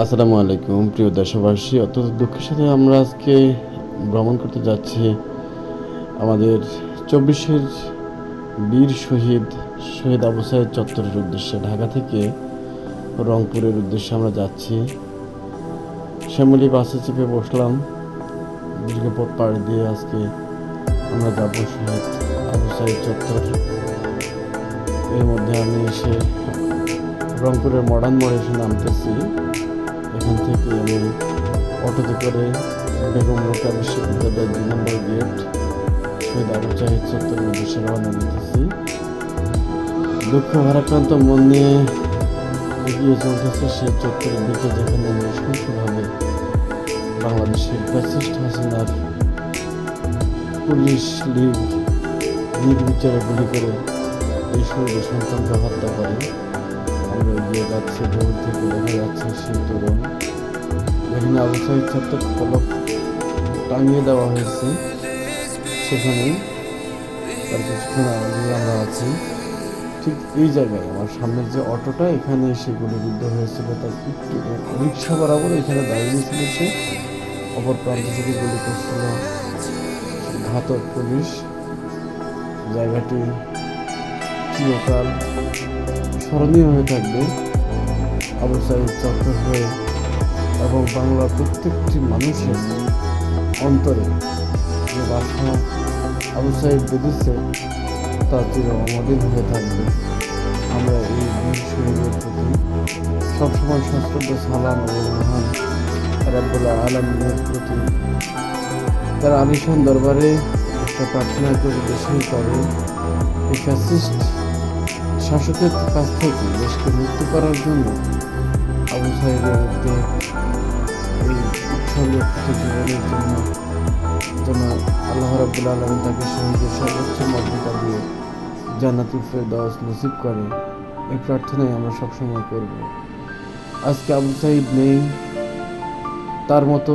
আসসালামু আলাইকুম, প্রিয় দেশবাসী। অত্যন্ত দুঃখের সাথে আমরা আজকে ভ্রমণ করতে যাচ্ছি আমাদের চব্বিশের বীর শহীদ শহীদ আবু সাইদ চত্বরের উদ্দেশ্যে। ঢাকা থেকে রংপুরের উদ্দেশ্যে আমরা যাচ্ছি। শ্যামলী বাসে চেপে বসলাম। দীর্ঘ পাড়ি দিয়ে আজকে আমরা যাব শহীদ আবু সাইদ চত্বর। এর মধ্যে আমি এসে রংপুরের মডার্ন মোড়ে এসে নামতেছি। থেকে আমি অটোতে করে বেগম রোকা বিশ্ববিদ্যালয়ের দুই নম্বর গেট, শহীদ আবু জাহিদ চত্বরের উদ্দেশ্যে রওনা দিতেছি। দুঃখ ভারাক্রান্ত মন নিয়ে এগিয়ে চলতেছে সেই চত্বরের দিকে যেখানে নৃশংসভাবে বাংলাদেশের ফ্যাসিস্ট হাসিনার পুলিশ লীগ নির্বিচারে গুলি করে এই শহীদ সন্তানকে হত্যা করে। এগিয়ে যাচ্ছি দূর থেকে দেখা যাচ্ছে সেই তরুণ। এখানে অবস্থায় ছোট্ট ফলক টাঙিয়ে দেওয়া হয়েছে সেখানে তার কিছুক্ষণ আগে আমরা আছি। ঠিক এই জায়গায় আমার সামনের যে অটোটা, এখানে এসে গুলিবিদ্ধ হয়েছিল, তার একটু রিক্সা বরাবর এখানে দাঁড়িয়েছিল সে। অপর প্রান্ত থেকে গুলি করছিল ঘাতক পুলিশ। জায়গাটি চিরকাল স্মরণীয় হয়ে থাকবে। আবু সাইদ চত্বর হয়ে এবং বাংলার প্রত্যেকটি মানুষের অন্তরে যে বাসা আবু সাইদ বেঁধেছে, তা চির অমলিন হয়ে থাকবে। আমরা এই বীর শহীদের প্রতি সবসময় সশ্রদ্ধ, সালাম ও মহান রাব্বুল্লাহ আলমের প্রতি তার আলিশান দরবারে একটা প্রার্থনা করে দেশেই তবে এই ফ্যাসিস্ট শাসকের কাছ থেকে দেশকে মুক্ত করার জন্য আবু সাহেবের মধ্যে এই জন্য যেন আল্লাহ রাবুল আলম তাকে শহীদের সর্বোচ্চ মর্যাদা দিয়ে জান্নাতুল ফেরদাউস নসিব করে, এই প্রার্থনাই আমরা সবসময় করব। আজকে আবু সাহিদ নেই, তার মতো